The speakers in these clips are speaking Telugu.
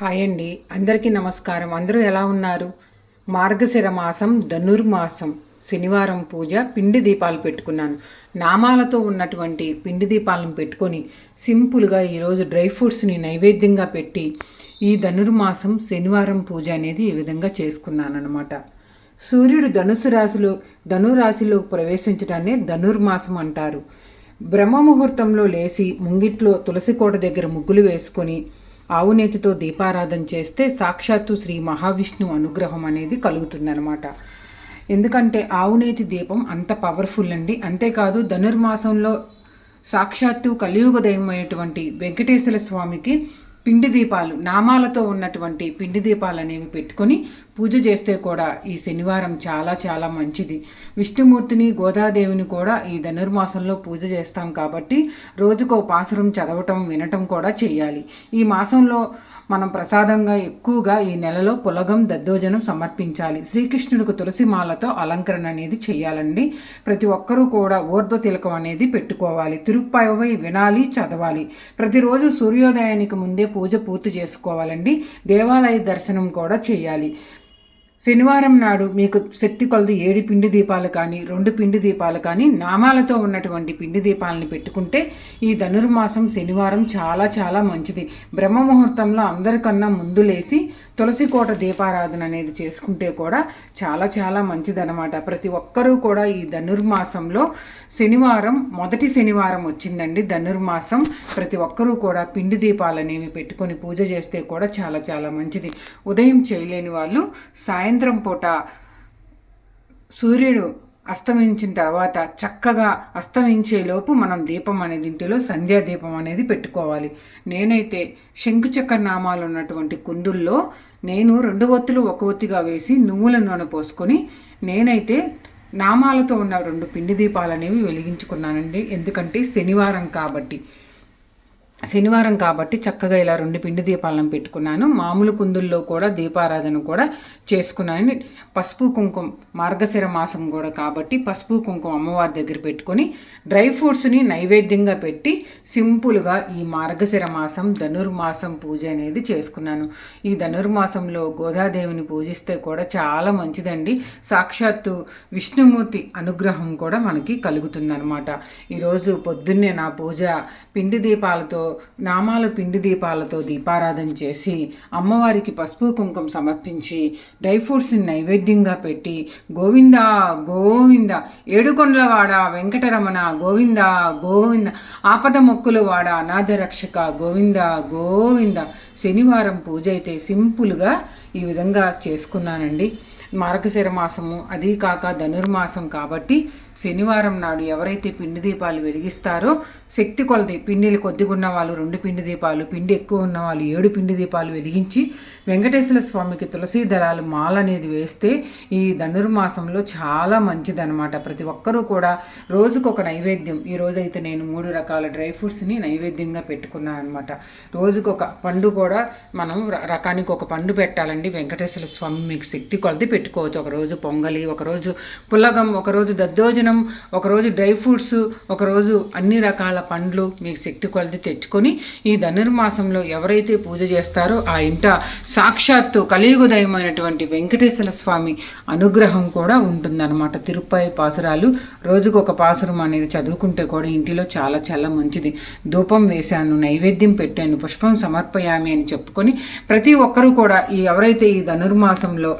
హాయ్ అండి. అందరికీ నమస్కారం. అందరూ ఎలా ఉన్నారు? మార్గశిర మాసం ధనుర్మాసం. శనివారం పూజ పిండి దీపాలు పెట్టుకున్నాను. నామాలతో ఉన్నటువంటి పిండి దీపాలను పెట్టుకొని సింపుల్గా ఈరోజు డ్రై ఫ్రూట్స్ని నైవేద్యంగా పెట్టి ఈ ధనుర్మాసం శనివారం పూజ అనేది ఈ విధంగా చేసుకున్నాను అనమాట సూర్యుడు ధనుసు రాశిలో ధనురాశిలో ప్రవేశించడాన్ని ధనుర్మాసం అంటారు. బ్రహ్మ ముహూర్తంలో లేచి ముంగిట్లో తులసి కోట దగ్గర ముగ్గులు వేసుకొని ఆవునేతితో దీపారాధన చేస్తే సాక్షాత్తు శ్రీ మహావిష్ణువు అనుగ్రహం అనేది కలుగుతుందనమాట ఎందుకంటే ఆవునేతి దీపం అంత పవర్ఫుల్ అండి. అంతేకాదు ధనుర్మాసంలో సాక్షాత్తు కలియుగ దైవమైనటువంటి వెంకటేశ్వర స్వామికి పిండి దీపాలు నామాలతో ఉన్నటువంటి పిండి దీపాలు అనేవి పెట్టుకొని పూజ చేస్తే కూడా ఈ శనివారం చాలా చాలా మంచిది. విష్ణుమూర్తిని గోదాదేవిని కూడా ఈ ధనుర్మాసంలో పూజ చేస్తాం కాబట్టి రోజుకో పాసురం చదవటం వినటం కూడా చేయాలి. ఈ మాసంలో మనం ప్రసాదంగా ఎక్కువగా ఈ నెలలో పులగం దద్దోజనం సమర్పించాలి. శ్రీకృష్ణుడికి తులసి మాలతో అలంకరణ అనేది చేయాలండి. ప్రతి ఒక్కరూ కూడా ఊర్ధ్వ తిలకం అనేది పెట్టుకోవాలి. తిరుప్పాయవై వినాలి చదవాలి. ప్రతిరోజు సూర్యోదయానికి ముందే పూజ పూర్తి చేసుకోవాలండి. దేవాలయ దర్శనం కూడా చేయాలి. శనివారం నాడు మీకు శక్తి కొలది ఏడు పిండి దీపాలు కానీ రెండు పిండి దీపాలు కానీ నామాలతో ఉన్నటువంటి పిండి దీపాలను పెట్టుకుంటే ఈ ధనుర్మాసం శనివారం చాలా చాలా మంచిది. బ్రహ్మ ముహూర్తంలో అందరికన్నా ముందు లేసి తులసి కోట దీపారాధన అనేది చేసుకుంటే కూడా చాలా చాలా మంచిదన్నమాట. ప్రతి ఒక్కరూ కూడా ఈ ధనుర్మాసంలో శనివారం మొదటి శనివారం వచ్చిందండి ధనుర్మాసం. ప్రతి ఒక్కరూ కూడా పిండి దీపాలు అనేవి పెట్టుకొని పూజ చేస్తే కూడా చాలా చాలా మంచిది. ఉదయం చేయలేని వాళ్ళు సాయంత్రం పూట సూర్యుడు అస్తమించిన తర్వాత చక్కగా అస్తమించేలోపు మనం దీపం అనేది ఇంటిలో సంధ్యా దీపం అనేది పెట్టుకోవాలి. నేనైతే శంకుచక్ర నామాలు ఉన్నటువంటి కుందుల్లో నేను రెండు ఒత్తులు ఒక ఒత్తిగా వేసి నువ్వుల నూనె పోసుకొని నేనైతే నామాలతో ఉన్న రెండు పిండి దీపాలు అనేవి వెలిగించుకున్నానండి. ఎందుకంటే శనివారం కాబట్టి. శనివారం కాబట్టి చక్కగా ఇలా రెండు పిండి దీపాలను పెట్టుకున్నాను. మామూలు కుందుల్లో కూడా దీపారాధన కూడా చేసుకున్నాను. పసుపు కుంకుమ మార్గశిర మాసం కూడా కాబట్టి పసుపు కుంకుమ అమ్మవారి దగ్గర పెట్టుకొని డ్రై ఫ్రూట్స్ని నైవేద్యంగా పెట్టి సింపుల్గా ఈ మార్గశిర మాసం ధనుర్మాసం పూజ అనేది చేసుకున్నాను. ఈ ధనుర్మాసంలో గోదాదేవిని పూజిస్తే కూడా చాలా మంచిదండి. సాక్షాత్తు విష్ణుమూర్తి అనుగ్రహం కూడా మనకి కలుగుతుందన్నమాట. ఈరోజు పొద్దున్నే నా పూజ పిండి దీపాలతో నామాల పిండి దీపాలతో దీపారాధన చేసి అమ్మవారికి పసుపు కుంకుమ సమర్పించి డ్రై ఫ్రూట్స్ని నైవేద్యంగా పెట్టి గోవింద గోవింద ఏడుకొండలవాడ వెంకటరమణ గోవింద గోవింద ఆపద మొక్కులు వాడ అనాథ రక్షక గోవింద గోవింద. శనివారం పూజ అయితే సింపుల్గా ఈ విధంగా చేసుకున్నానండి. మార్గశిర మాసము అది కాక ధనుర్మాసం కాబట్టి శనివారం నాడు ఎవరైతే పిండి దీపాలు వెలిగిస్తారో శక్తి కొలది పిండిలు కొద్దిగా ఉన్న వాళ్ళు రెండు పిండి దీపాలు పిండి ఎక్కువ ఉన్న వాళ్ళు ఏడు పిండి దీపాలు వెలిగించి వెంకటేశ్వర స్వామికి తులసి దళాలు మాల అనేది వేస్తే ఈ ధనుర్మాసంలో చాలా మంచిదనమాట ప్రతి ఒక్కరూ కూడా రోజుకొక నైవేద్యం. ఈ రోజైతే నేను మూడు రకాల డ్రై ఫ్రూట్స్ని నైవేద్యంగా పెట్టుకున్నాను అనమాట రోజుకొక పండు కూడా మనం రకానికి ఒక పండు పెట్టాలండి. వెంకటేశ్వర స్వామి మీకు శక్తి కొలది పెట్టుకోవచ్చు. ఒకరోజు పొంగలి ఒకరోజు పుల్లగం ఒకరోజు భోజనం ఒకరోజు డ్రై ఫ్రూట్స్ ఒకరోజు అన్ని రకాల పండ్లు మీకు శక్తి కొలది తెచ్చుకొని ఈ ధనుర్మాసంలో ఎవరైతే పూజ చేస్తారో ఆ ఇంట సాక్షాత్తు కలియుగదయమైనటువంటి వెంకటేశ్వర స్వామి అనుగ్రహం కూడా ఉంటుందన్నమాట. తిరుపై పాసురాలు రోజుకు ఒక పాసురం అనేది చదువుకుంటే కూడా ఇంటిలో చాలా చాలా మంచిది. ధూపం వేశాను నైవేద్యం పెట్టాను పుష్పం సమర్పయామి అని చెప్పుకొని ప్రతి ఒక్కరూ కూడా ఈ ఎవరైతే ఈ ధనుర్మాసంలో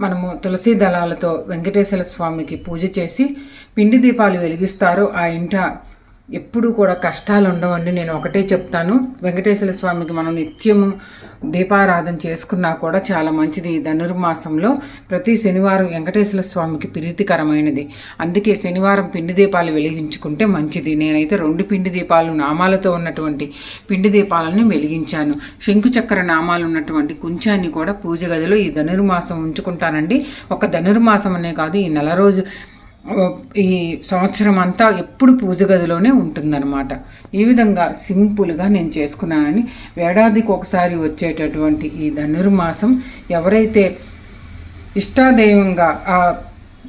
మనము తులసి దళాలతో వెంకటేశ్వర స్వామికి పూజ చేసి పిండి దీపాలు వెలిగిస్తారు. ఆ ఇంట ఎప్పుడూ కూడా కష్టాలు ఉండవండి నేను ఒకటే చెప్తాను. వెంకటేశ్వర స్వామికి మనం నిత్యము దీపారాధన చేసుకున్నా కూడా చాలా మంచిది ఈ ధనుర్మాసంలో. ప్రతి శనివారం వెంకటేశ్వర స్వామికి ప్రీతికరమైనది. అందుకే శనివారం పిండి దీపాలు వెలిగించుకుంటే మంచిది. నేనైతే రెండు పిండి దీపాలు నామాలతో ఉన్నటువంటి పిండి దీపాలను వెలిగించాను. శంకుచక్ర నామాలు ఉన్నటువంటి కుంచాన్ని కూడా పూజ గదిలో ఈ ధనుర్మాసం ఉంచుకుంటానండి. ఒక ధనుర్మాసం అనే కాదు ఈ నెల రోజు ఈ సంవత్సరం అంతా ఎప్పుడు పూజ గదిలోనే ఉంటుందన్నమాట. ఈ విధంగా సింపుల్గా నేను చేసుకున్నానని ఏడాదికి ఒకసారి వచ్చేటటువంటి ఈ ధనుర్మాసం ఎవరైతే ఇష్టాదైవంగా ఆ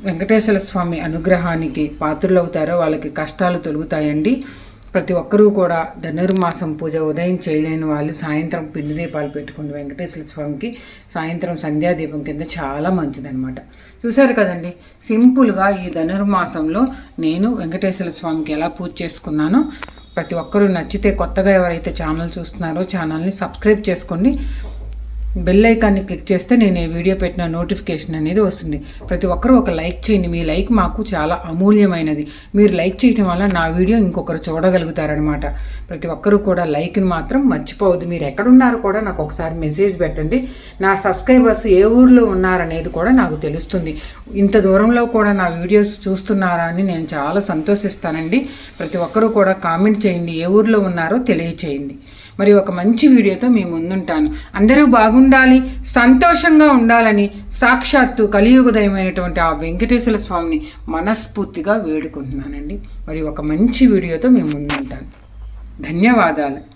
వెంకటేశ్వర స్వామి అనుగ్రహానికి పాత్రులవుతారో వాళ్ళకి కష్టాలు తొలుగుతాయండి. ప్రతి ఒక్కరూ కూడా ధనుర్మాసం పూజ ఉదయం చేయలేని వాళ్ళు సాయంత్రం పిండి దీపాలు పెట్టుకుని వెంకటేశ్వర స్వామికి సాయంత్రం సంధ్యాదీపం కింద చాలా మంచిదన్నమాట. చూశారు కదండి? సింపుల్గా ఈ ధనుర్మాసంలో నేను వెంకటేశ్వర స్వామికి ఎలా పూజ చేసుకున్నానో ప్రతి ఒక్కరూ నచ్చితే కొత్తగా ఎవరైతే ఛానల్ చూస్తున్నారో ఛానల్ని సబ్స్క్రైబ్ చేసుకోండి. బెల్ ఐకాన్ని క్లిక్ చేస్తే నేను ఈ వీడియో పెట్టిన నోటిఫికేషన్ అనేది వస్తుంది. ప్రతి ఒక్కరూ ఒక లైక్ చేయండి. మీ లైక్ మాకు చాలా అమూల్యమైనది. మీరు లైక్ చేయటం వల్ల నా వీడియో ఇంకొకరు చూడగలుగుతారనమాట ప్రతి ఒక్కరూ కూడా లైక్ని మాత్రం మర్చిపోవద్దు. మీరు ఎక్కడున్నారో కూడా నాకు ఒకసారి మెసేజ్ పెట్టండి. నా సబ్స్క్రైబర్స్ ఏ ఊర్లో ఉన్నారనేది కూడా నాకు తెలుస్తుంది. ఇంత దూరంలో కూడా నా వీడియోస్ చూస్తున్నారా అని నేను చాలా సంతోషిస్తానండి. ప్రతి ఒక్కరూ కూడా కామెంట్ చేయండి. ఏ ఊర్లో ఉన్నారో తెలియచేయండి. మరి ఒక మంచి వీడియోతో మీ ముందుంటాను. అందరూ బాగుండాలి సంతోషంగా ఉండాలని సాక్షాత్తు కలియుగదయమైనటువంటి ఆ వెంకటేశ్వర స్వామిని మనస్ఫూర్తిగా వేడుకుంటున్నానండి. మరి ఒక మంచి వీడియోతో మీ ముందుంటాను. ధన్యవాదాలు.